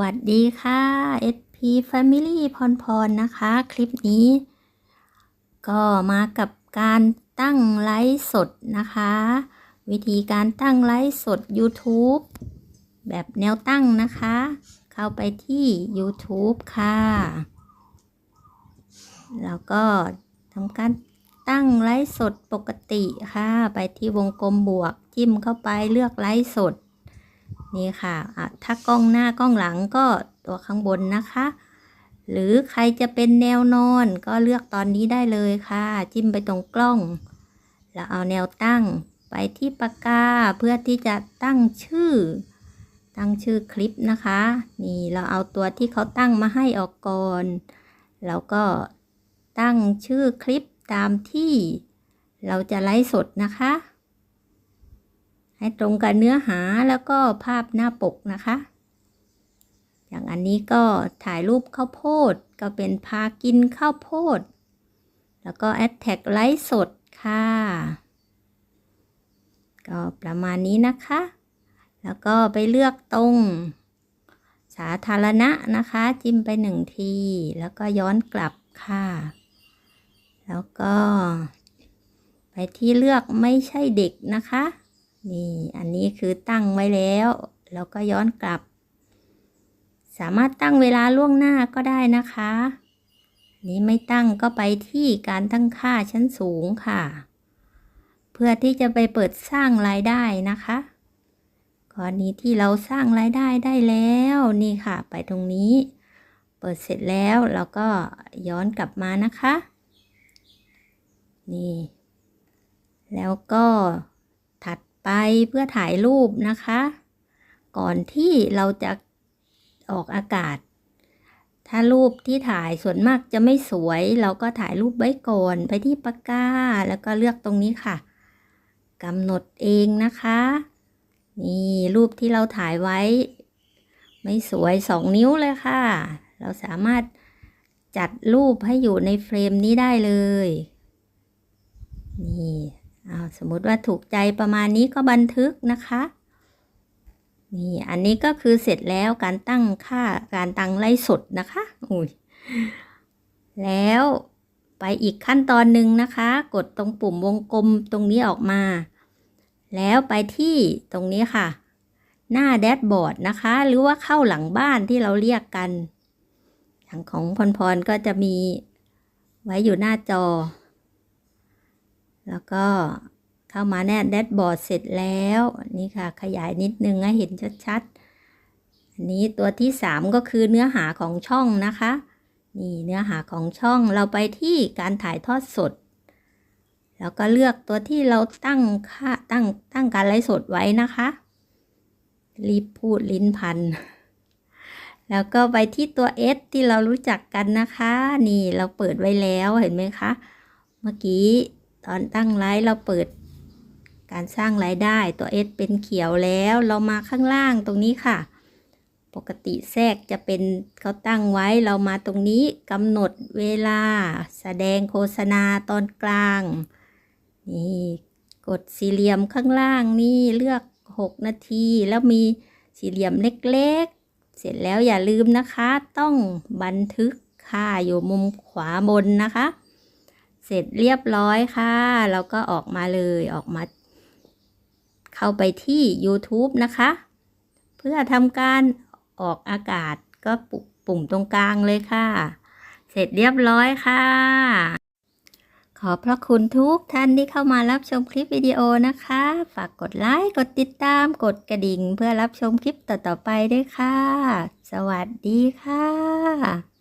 วัสดีค่ะ SP Family พรพรนะคะ คลิปนี้ ก็มากับการตั้งไลฟ์สดนะคะ วิธีการตั้งไลฟ์สด YouTube แบบแนวตั้งนะคะ เข้าไปที่ YouTube ค่ะ แล้วก็ทำการตั้งไลฟ์สดปกติค่ะ ไปที่วงกลมบวกจิ้มเข้าไปเลือกไลฟ์สด นี่ค่ะะถ้ากล้องหน้ากล้องหลังก็ตัวข้างบนนะคะ หรือใครจะเป็นแนวนอนก็เลือกตอนนี้ได้เลยค่ะ จิ้มไปตรงกล้อง แล้วเอาแนวตั้งไปที่ปากกาเพื่อที่จะตั้งชื่อ ตั้งชื่อคลิปนะคะ นี่เราเอาตัวที่เขาตั้งมาให้ออกก่อน แล้วก็ตั้งชื่อคลิปตามที่เราจะไลฟ์สดนะคะ ให้ตรงกับเนื้อหาแล้วก็ภาพหน้าปกนะคะ อย่างอันนี้ก็ถ่ายรูปข้าวโพดก็เป็นพากินข้าวโพด แล้วก็แอดแท็กไลฟ์สดค่ะ ก็ประมาณนี้นะคะ แล้วก็ไปเลือกตรงสาธารณะนะคะ จิ้มไปหนึ่งที แล้วก็ย้อนกลับค่ะ แล้วก็ ไปที่เลือกไม่ใช่เด็กนะคะ นี่อันนี้คือตั้งไว้แล้วแล้วก็ย้อนกลับ สามารถตั้งเวลาล่วงหน้าก็ได้นะคะ นี้ไม่ตั้งก็ไปที่การตั้งค่าชั้นสูงค่ะ เพื่อที่จะไปเปิดสร้างรายได้นะคะกรณีที่เราสร้างรายได้ได้แล้วนี่ค่ะ ไปตรงนี้ เปิดเสร็จแล้วเราก็ย้อนกลับมานะคะ นี่ แล้วก็ถัด ไปเพื่อถ่ายรูปนะคะ ก่อนที่เราจะออกอากาศ ถ้ารูปที่ถ่ายส่วนมากจะไม่สวย เราก็ถ่ายรูปไว้ก่อนไปที่ปากกาแล้วก็เลือกตรงนี้ค่ะกำหนดเองนะคะ นี่รูปที่เราถ่ายไว้ ไม่สวยสองนิ้วเลยค่ะ เราสามารถจัดรูปให้อยู่ในเฟรมนี้ได้เลย นี่ อาสมมติว่าถูกใจประมาณนี้ก็บันทึกนะคะ นี่อันนี้ก็คือเสร็จแล้วการตั้งค่าการตั้งไล่สดนะคะอุ้ยแล้วไปอีกขั้นตอนหนึ่งนะคะ กดตรงปุ่มวงกลมตรงนี้ออกมา แล้วไปที่ตรงนี้ค่ะ หน้าแดชบอร์ดนะคะ หรือว่าเข้าหลังบ้านที่เราเรียกกันอย่างของพรพรก็จะมีไว้อยู่หน้าจอ แล้วก็เข้ามาแนบแดชบอร์ดเสร็จแล้วนี่ค่ะขยายนิดนึงให้เห็นชัดๆอันนี้ตัวที่สามก็คือเนื้อหาของช่องนะคะ นี่เนื้อหาของช่องเราไปที่การถ่ายทอดสด แล้วก็เลือกตัวที่เราตั้งค่าตั้งตั้งการไลฟ์สดไว้นะคะรีบพูดลิ้นพัน แล้วก็ไปที่ตัว S ที่เรารู้จักกันนะคะ นี่เราเปิดไว้แล้วเห็นไหมคะ เมื่อกี้ ตอนตั้งไลฟ์เราเปิดการสร้างรายได้ตัว S เป็นเขียวแล้วเรามาข้างล่างตรงนี้ค่ะ ปกติแทรกจะเป็นเขาตั้งไว้เรามาตรงนี้กำหนดเวลา แสดงโฆษณาตอนกลาง นี่กดสี่เหลี่ยมข้างล่างนี่เลือก 6 นาที แล้วมีสี่เหลี่ยมเล็กๆ เสร็จแล้วอย่าลืมนะคะ ต้องบันทึกค่าอยู่มุมขวาบนนะคะ เสร็จเรียบร้อยค่ะเราก็ออกมาเลยออกมา เข้าไปที่ YouTube นะคะ เพื่อทำการออกอากาศก็ปุ่มตรงกลางเลยค่ะ เสร็จเรียบร้อยค่ะ ขอพระคุณทุกท่านที่เข้ามารับชมคลิปวิดีโอนะคะ ฝากกดไลค์ กดติดตาม กดกระดิ่ง เพื่อรับชมคลิปต่อๆไปด้วยค่ะ สวัสดีค่ะ